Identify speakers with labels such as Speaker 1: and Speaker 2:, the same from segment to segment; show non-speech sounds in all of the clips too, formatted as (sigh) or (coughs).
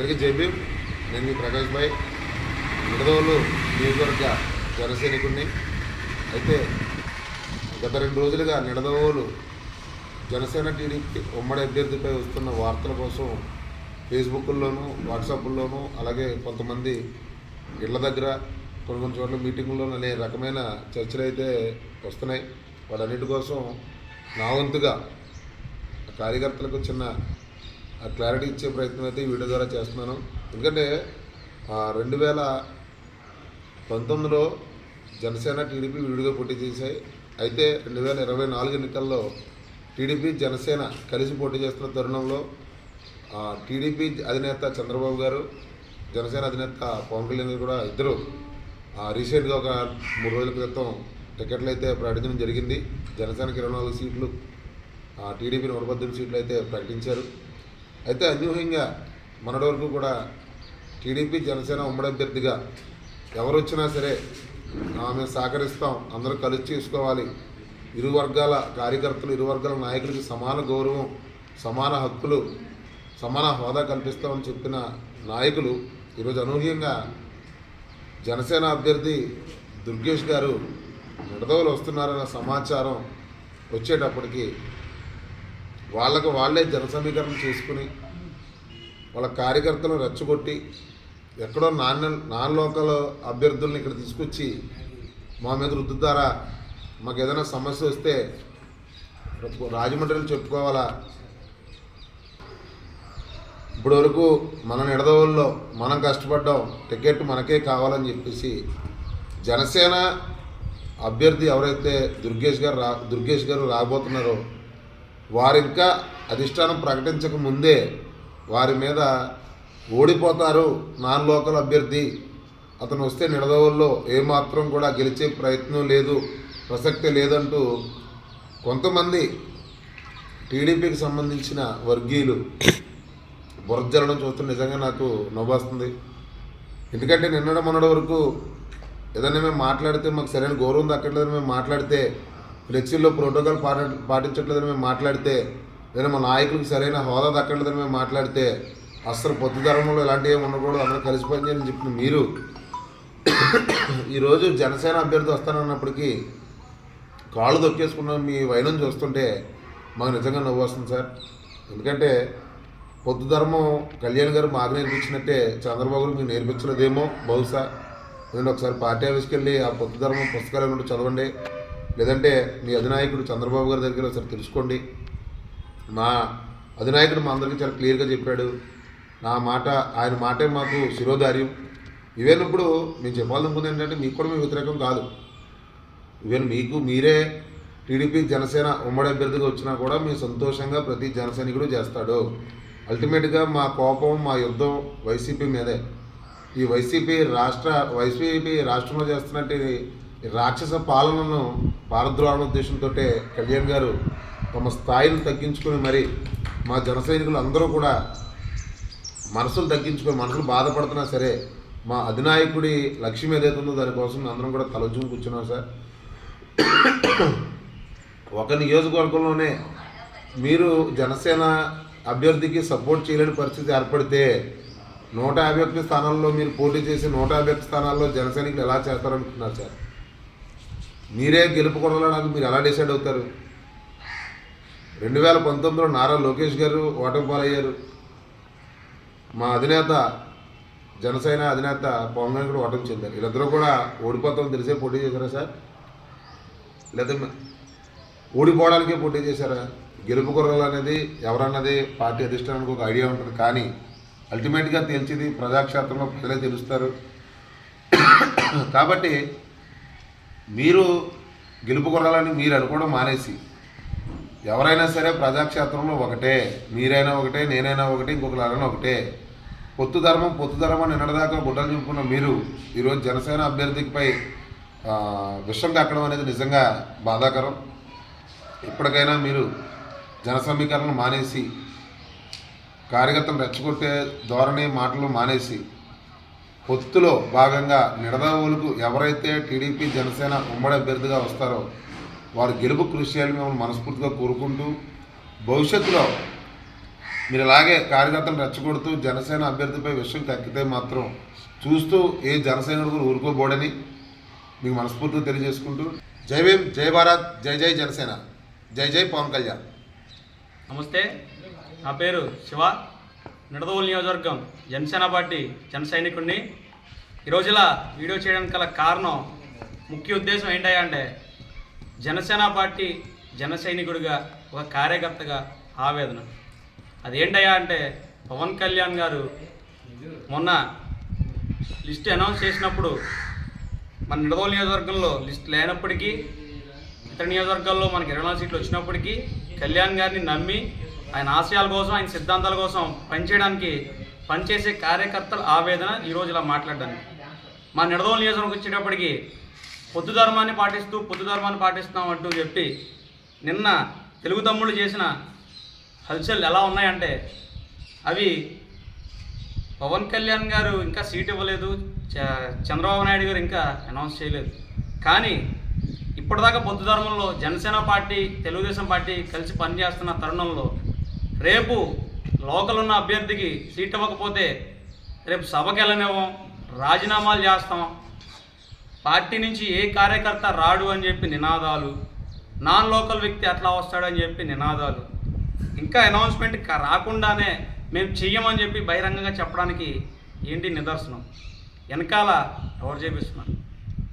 Speaker 1: అందరికీ జైబీ నేను మీ ప్రకాష్ భాయ్ నిడదవోలు నియోజకవర్గ జనసైనికుడిని అయితే గత రెండు రోజులుగా నిడదవోలు జనసేన టీడీపీ ఉమ్మడి అభ్యర్థిపై వస్తున్న వార్తల కోసం ఫేస్బుక్లోను వాట్సాప్లోను అలాగే కొంతమంది ఇళ్ళ దగ్గర కొన్ని కొన్ని చోట్ల మీటింగుల్లోనూ అనే రకమైన చర్చలు అయితే వస్తున్నాయి. వాటన్నిటి కోసం నా వంతుగా కార్యకర్తలకు చిన్న ఆ క్లారిటీ ఇచ్చే ప్రయత్నం అయితే ఈ వీడియో ద్వారా చేస్తున్నాను. ఎందుకంటే రెండు వేల పంతొమ్మిదిలో జనసేన టీడీపీ విడిగా పోటీ చేశాయి. అయితే రెండు వేల ఇరవై నాలుగు ఎన్నికల్లో టీడీపీ జనసేన కలిసి పోటీ చేస్తున్న తరుణంలో ఆ, టీడీపీ అధినేత చంద్రబాబు గారు జనసేన అధినేత పవన్ కళ్యాణ్ కూడా ఇద్దరు ఆ, రీసెంట్గా ఒక మూడు రోజుల క్రితం టికెట్లు అయితే ప్రకటించడం జరిగింది. జనసేనకి ఇరవై నాలుగు సీట్లు ఆ, టీడీపీ నూట పద్దెనిమిది సీట్లు అయితే ప్రకటించారు. అయితే అన్యూహ్యంగా మొన్నటి వరకు కూడా టీడీపీ జనసేన ఉమ్మడి అభ్యర్థిగా ఎవరు వచ్చినా సరే ఆమె మేము సహకరిస్తాం అందరూ కలిసి చేసుకోవాలి. ఇరు వర్గాల కార్యకర్తలు ఇరు వర్గాల నాయకులకి సమాన గౌరవం సమాన హక్కులు సమాన హోదా కల్పిస్తామని చెప్పిన నాయకులు ఈరోజు అనూహ్యంగా జనసేన అభ్యర్థి దుర్గేష్ గారు నిడదవలు వస్తున్నారన్న సమాచారం వచ్చేటప్పటికి వాళ్ళకు వాళ్ళే జనసమీకరణ చేసుకుని వాళ్ళ కార్యకర్తలను రెచ్చగొట్టి ఎక్కడో నాన్న నాన్ లోకల్ అభ్యర్థుల్ని ఇక్కడ తీసుకొచ్చి మా మీద రుద్దుతారా? మాకు ఏదైనా సమస్య వస్తే రాజమండ్రిలో చెప్పుకోవాలా? ఇప్పటి వరకు మన నిడదవుల్లో మనం కష్టపడ్డాం టికెట్ మనకే కావాలని చెప్పేసి జనసేన అభ్యర్థి ఎవరైతే దుర్గేష్ గారు రా దుర్గేష్ గారు రాబోతున్నారో వారింకా ఇంకా అధిష్టానం ప్రకటించక ముందే వారి మీద ఓడిపోతారు నాన్ లోకల్ అభ్యర్థి. అతను వస్తే నిడదవుల్లో ఏమాత్రం కూడా గెలిచే ప్రయత్నం లేదు ప్రసక్తే లేదంటూ కొంతమంది టీడీపీకి సంబంధించిన వర్గీయులు బురజల్లడం చూస్తే నిజంగా నాకు నవ్వొస్తుంది. ఎందుకంటే నిన్నడం మొన్నటి వరకు ఏదైనా మేము మాట్లాడితే మాకు సరైన గౌరవం దక్కట్లేదని మేము మాట్లాడితే ఫ్లెక్సీల్లో ప్రోటోకాల్ పాటి పాటించట్లేదని మేము మాట్లాడితే లేదా మా నాయకులకు సరైన హోదా దక్కట్లేదని మేము మాట్లాడితే అస్సలు పొత్తు ధర్మంలో ఇలాంటివి ఏమి ఉండకూడదు అందరూ కలిసి పనిచేయని చెప్పిన మీరు. ఈరోజు జనసేన అభ్యర్థి వస్తానన్నప్పటికీ కాళ్ళు దొక్కేసుకున్న మీ వైనం చూస్తుంటే మాకు నిజంగా నవ్వు వస్తుంది సార్. ఎందుకంటే పొద్దు ధర్మం కళ్యాణ్ గారు మాకు నేర్పించినట్టే చంద్రబాబు గారు మీకు నేర్పించలేదేమో బహుశా. నేను ఒకసారి పార్టీ ఆఫీస్కి వెళ్ళి ఆ పొద్దు ధర్మం పుస్తకాలు ఏమంటే చదవండి. లేదంటే మీ అధినాయకుడు చంద్రబాబు గారి దగ్గర ఒకసారి తెలుసుకోండి. మా అధినాయకుడు మా అందరికీ చాలా క్లియర్గా చెప్పాడు. నా మాట ఆయన మాటే మాకు శిరోధార్యం. ఇవేనప్పుడు ఇప్పుడు మేము చెప్పాలనుకుంది ఏంటంటే మీకు కూడా మేము వ్యతిరేకం కాదు. ఈవెన్ మీకు మీరే టీడీపీ జనసేన ఉమ్మడి అభ్యర్థిగా వచ్చినా కూడా మేము సంతోషంగా ప్రతి జనసైనికుడు చేస్తాడు. అల్టిమేట్గా మా కోపం మా యుద్ధం వైసీపీ మీదే. ఈ వైసీపీ రాష్ట్ర వైసీపీ రాష్ట్రంలో చేస్తున్నట్టు రాక్షస పాలనను పారద్రోహణ ఉద్దేశంతో కళ్యాణ్ గారు తమ స్థాయిని తగ్గించుకొని మరి మా జన సైనికులు అందరూ కూడా మనసులు తగ్గించుకొని మనసులు బాధపడుతున్నా సరే మా అధినాయకుడి లక్ష్యం ఏదైతే ఉందో దానికోసం అందరం కూడా తలొచ్చుకుని కూర్చున్నాం సార్. ఒక నియోజకవర్గంలోనే మీరు జనసేన అభ్యర్థికి సపోర్ట్ చేయలేని పరిస్థితి ఏర్పడితే నూట యాభై ఒక్క స్థానాల్లో మీరు పోటీ చేసి నూట యాభై ఒక్క స్థానాల్లో జనసైనికులు ఎలా చేస్తారనుకుంటున్నారు సార్? మీరే గెలుపు కొనడానికి మీరు ఎలా డిసైడ్ అవుతారు? రెండు వేల పంతొమ్మిదిలో నారా లోకేష్ గారు ఓటమి పాలయ్యారు. మా అధినేత జనసేన అధినేత పవన్ కళ్యాణ్ కూడా ఓటమి చెందారు. వీళ్ళందరూ కూడా ఓడిపోతామని తెలిసే పోటీ చేశారా సార్? లేదా ఓడిపోవడానికే పోటీ చేశారా? గెలుపు కుర్రలు అనేది ఎవరన్నది పార్టీ అధిష్టానానికి ఒక ఐడియా ఉంటుంది. కానీ అల్టిమేట్గా తెలిసింది ప్రజాక్షేత్రంలో ప్రజలే తెలుస్తారు. (coughs) కాబట్టి మీరు గెలుపు కొరాలని మీరు అనుకోవడం మానేసి ఎవరైనా సరే ప్రజాక్షేత్రంలో ఒకటే మీరైనా ఒకటే నేనైనా ఒకటే ఇంకొకరైనా ఒకటే పొత్తు ధర్మం పొత్తు ధర్మం నిన్నటిదాకా గుడ్డలు చెప్పుకున్న మీరు ఈరోజు జనసేన అభ్యర్థికిపై విషం కక్కడం అనేది నిజంగా బాధాకరం. ఇప్పటికైనా మీరు జన సమీకరణ మానేసి కార్యకర్తలు రెచ్చగొట్టే ధోరణి మాటలు మానేసి పొత్తులో భాగంగా నిడదవోలుకు ఎవరైతే టీడీపీ జనసేన ఉమ్మడి అభ్యర్థిగా వస్తారో వారు గెలుపు కృషి చేయాలని మిమ్మల్ని మనస్ఫూర్తిగా కోరుకుంటూ భవిష్యత్తులో మీరు అలాగే కార్యకర్తలు రెచ్చగొడుతూ జనసేన అభ్యర్థిపై విషయం కక్కితే మాత్రం చూస్తూ ఏ జనసైనికుడు కూడా ఊరుకోబోడని మీకు మనస్ఫూర్తిగా తెలియజేసుకుంటూ జై భీమ్ జై భారత్ జై జై జనసేన జై జై పవన్ కళ్యాణ్.
Speaker 2: నమస్తే నా పేరు శివ. నిడదవోలు నియోజకవర్గం జనసేన పార్టీ జన సైనికుడిని ఈరోజు ఇలా వీడియో చేయడానికి గల కారణం ముఖ్య ఉద్దేశం ఏంటంటే జనసేన పార్టీ జన సైనికుడిగా ఒక కార్యకర్తగా ఆవేదన. అదేంటయ్యా అంటే పవన్ కళ్యాణ్ గారు మొన్న లిస్ట్ అనౌన్స్ చేసినప్పుడు మన నిడదవోలు నియోజకవర్గంలో లిస్ట్ లేనప్పటికీ ఇతర నియోజకవర్గాల్లో మనకి ఇరవై నాలుగు సీట్లు వచ్చినప్పటికీ కళ్యాణ్ గారిని నమ్మి ఆయన ఆశయాల కోసం ఆయన సిద్ధాంతాల కోసం పనిచేయడానికి పనిచేసే కార్యకర్తల ఆవేదన ఈరోజు ఇలా మాట్లాడడానికి. మా నిడదోల నియోజకవర్గం వచ్చేటప్పటికి పొద్దు ధర్మాన్ని పాటిస్తూ పొద్దు ధర్మాన్ని పాటిస్తున్నాం అంటూ చెప్పి నిన్న తెలుగు తమ్ముళ్ళు చేసిన హల్చల్ ఎలా ఉన్నాయంటే అవి పవన్ కళ్యాణ్ గారు ఇంకా సీట్ ఇవ్వలేదు చ- చంద్రబాబు నాయుడు గారు ఇంకా అనౌన్స్ చేయలేదు. కానీ ఇప్పటిదాకా పొద్దు ధర్మంలో జనసేన పార్టీ తెలుగుదేశం పార్టీ కలిసి పనిచేస్తున్న తరుణంలో రేపు లోకల్ ఉన్న అభ్యర్థికి సీట్ ఇవ్వకపోతే రేపు సభకి వెళ్ళనివ్వం రాజీనామాలు చేస్తాం. పార్టీ నుంచి ఏ కార్యకర్త రాడు అని చెప్పి నినాదాలు నాన్ లోకల్ వ్యక్తి అట్లా వస్తాడని చెప్పి నినాదాలు. ఇంకా అనౌన్స్మెంట్ రాకుండానే మేము చెయ్యమని చెప్పి బహిరంగంగా చెప్పడానికి ఏంటి నిదర్శనం? వెనకాల ఎవరు చేపిస్తున్నారు?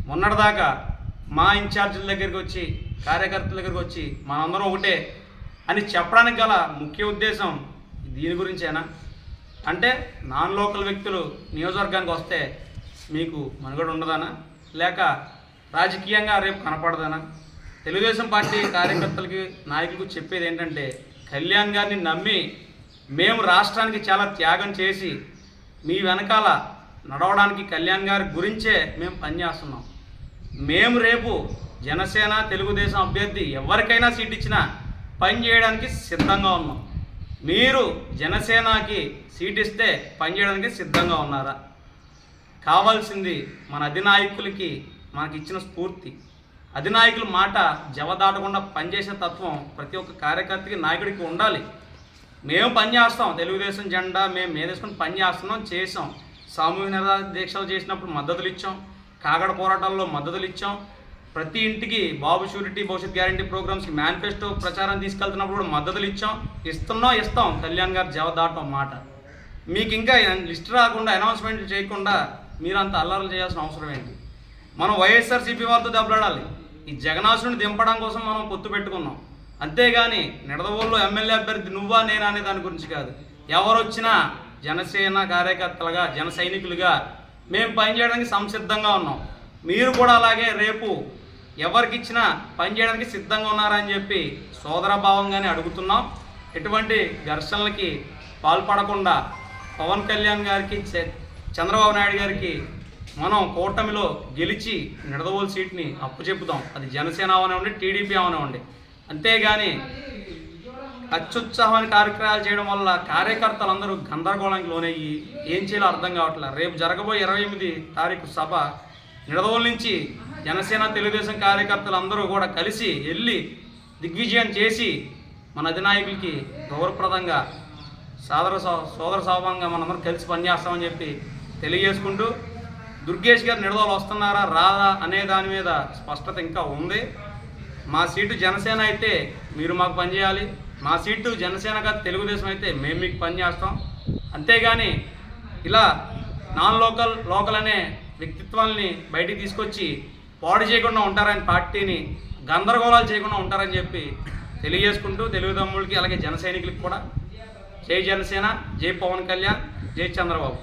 Speaker 2: మొన్నటిదాకా మా ఇన్ఛార్జీల దగ్గరికి వచ్చి కార్యకర్తల దగ్గరికి వచ్చి మనందరం ఒకటే అని చెప్పడానికి గల ముఖ్య ఉద్దేశం దీని గురించేనా? అంటే నాన్ లోకల్ వ్యక్తులు నియోజకవర్గానికి వస్తే మీకు మనుగడ ఉండదానా? లేక రాజకీయంగా రేపు కనపడదానా? తెలుగుదేశం పార్టీ కార్యకర్తలకి నాయకులకు చెప్పేది ఏంటంటే కళ్యాణ్ గారిని నమ్మి మేము రాష్ట్రానికి చాలా త్యాగం చేసి మీ వెనకాల నడవడానికి కళ్యాణ్ గారి గురించే మేము పనిచేస్తున్నాం మేము రేపు జనసేన తెలుగుదేశం అభ్యర్థి ఎవరికైనా సీట్ ఇచ్చినా పని చేయడానికి సిద్ధంగా ఉన్నాం. మీరు జనసేనకి సీట్ ఇస్తే పనిచేయడానికి సిద్ధంగా ఉన్నారా? కావాల్సింది మన అధినాయకులకి మనకి ఇచ్చిన స్ఫూర్తి. అధినాయకుల మాట జవదాటకుండా పనిచేసే తత్వం ప్రతి ఒక్క కార్యకర్తకి నాయకుడికి ఉండాలి. మేము పనిచేస్తాం తెలుగుదేశం జెండా మేము మేదేసుకుని పనిచేస్తున్నాం చేసాం సామూహిక నిరాహార దీక్షలు చేసినప్పుడు మద్దతులు ఇచ్చాం. కాగడ పోరాటాల్లో మద్దతులు ఇచ్చాం. ప్రతి ఇంటికి బాబు షూరిటీ భవిష్యత్ గ్యారంటీ ప్రోగ్రామ్స్కి మేనిఫెస్టో ప్రచారం తీసుకెళ్తున్నప్పుడు కూడా మద్దతులు ఇచ్చాం ఇస్తున్నాం ఇస్తాం. కళ్యాణ్ గారు జవ దాటం మాట. మీకు ఇంకా లిస్ట్ రాకుండా అనౌన్స్మెంట్ చేయకుండా మీరంత అల్లర్లు చేయాల్సిన అవసరం ఏంటి? మనం వైఎస్ఆర్సీపీ వారితో దెబ్బలాడాలి. ఈ జగనాసుని దింపడం కోసం మనం పొత్తు పెట్టుకున్నాం. అంతేగాని నిడదవోళ్ళు ఎమ్మెల్యే అభ్యర్థి నువ్వా నేనా అనే దాని గురించి కాదు. ఎవరు వచ్చినా జనసేన కార్యకర్తలుగా జన సైనికులుగా మేము పనిచేయడానికి సంసిద్ధంగా ఉన్నాం. మీరు కూడా అలాగే రేపు ఎవరికి ఇచ్చినా పనిచేయడానికి సిద్ధంగా ఉన్నారని చెప్పి సోదరభావంగానే అడుగుతున్నాం. ఎటువంటి ఘర్షణలకి పాల్పడకుండా పవన్ కళ్యాణ్ గారికి చంద్రబాబు నాయుడు గారికి మనం కూటమిలో గెలిచి నిడదవోలు సీట్ని అప్పు చెప్పుదాం అది జనసేన అవనివ్వండి టీడీపీ అవనివ్వండి అంతేగాని అత్యుత్సాహమైన కార్యక్రమాలు చేయడం వల్ల కార్యకర్తలందరూ గందరగోళానికి లోనయ్యి ఏం చేయాలో అర్థం కావట్లేదు రేపు జరగబోయే ఇరవై ఎనిమిది తారీఖు సభ నిడదవోలు నుంచి జనసేన తెలుగుదేశం కార్యకర్తలు అందరూ కూడా కలిసి వెళ్ళి దిగ్విజయం చేసి మన అధినాయకులకి గౌరవప్రదంగా సాదర సోదర సౌభంగా మనందరం కలిసి పనిచేస్తామని చెప్పి తెలియజేసుకుంటూ దుర్గేష్ గారు నిడదలు వస్తున్నారా రాదా అనే దాని మీద స్పష్టత ఇంకా ఉంది. మా సీటు జనసేన అయితే మీరు మాకు పనిచేయాలి. మా సీటు జనసేన కాదు తెలుగుదేశం అయితే మేము మీకు పనిచేస్తాం. అంతేగాని ఇలా నాన్ లోకల్ లోకల్ అనే వ్యక్తిత్వాల్ని బయటికి తీసుకొచ్చి పాడు చేయకుండా ఉంటారని పార్టీని గందరగోళాలు చేయకుండా ఉంటారని చెప్పి తెలియజేసుకుంటూ తెలుగు అలాగే జన సైనికులకి కూడా. జై జనసేన జై పవన్ కళ్యాణ్ జై చంద్రబాబు.